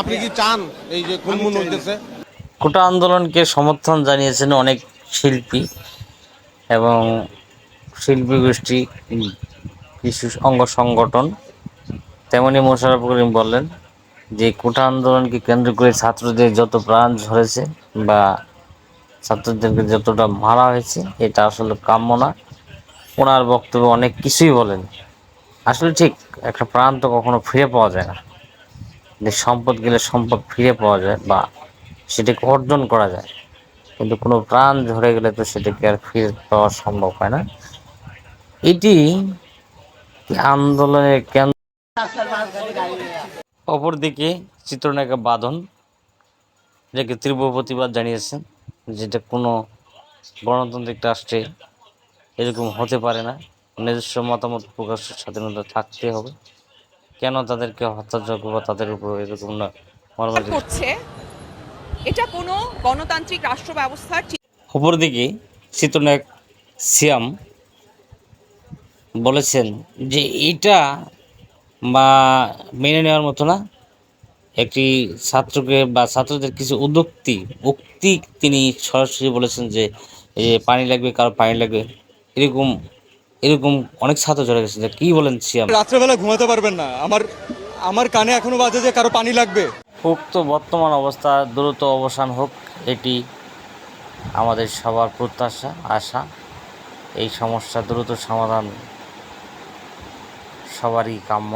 আপনি কি চান এই যে খুনমুন হইতেছে? কোটা আন্দোলনকে সমর্থন জানিয়েছেন অনেক শিল্পী এবং শিল্পী গোষ্ঠী কিছু অঙ্গ সংগঠন। তেমনি মোশারফ করিম বললেন যে কোটা আন্দোলনকে কেন্দ্র করে ছাত্রদের যত প্রাণ ঝরেছে বা ছাত্রদেরকে যতটা মারা হয়েছে এটা আসলে কাম্য না। ওনার বক্তব্যে অনেক কিছুই বলেন। আসলে ঠিক একটা প্রাণ তো কখনো ফিরে পাওয়া যায় না। যে সম্পদ গেলে সম্পদ ফিরে পাওয়া যায় বা সেটাকে অর্জন করা যায়। কিন্তু কোনো প্রাণ ঝরে গেলে তো সেটাকে আর ফিরে পাওয়া সম্ভব হয় না। এটি আন্দোলনের কেন্দ্র অপরদিকে চিত্রনায়িকা বাঁধন যাকে তীব্র প্রতিবাদ জানিয়েছেন যেটা কোনো গণতান্ত্রিক রাষ্ট্রে এরকম হতে পারে না। নিজস্ব মতামত প্রকাশের স্বাধীনতা থাকতে হবে। কেন তাদেরকে হত্যাযোগ্য বা তাদের উপর এরকম না? করছে। এটা কোনো গণতান্ত্রিক রাষ্ট্র ব্যবস্থার অপরদিকে চিত্রনায়ক সিয়াম বলেছেন যে এটা বা মেনে নেওয়ার মতো না। একটি ছাত্রকে বা ছাত্রদের কিছু উদ্যোক্তি উক্তি তিনি সরাসরি বলেছেন যে যে পানি লাগবে কারও পানি লাগবে। এরকম এরকম অনেক ছাত্র চলে গেছে যে কি বলেন সিয়াম রাত্রেবেলা ঘুমাতে পারবেন না। আমার আমার কানে এখনও বাজে যে কারও পানি লাগবে। উক্ত বর্তমান অবস্থা দ্রুত অবসান হোক এটি আমাদের সবার প্রত্যাশা আশা। এই সমস্যা দ্রুত সমাধান সবারই কাম্য।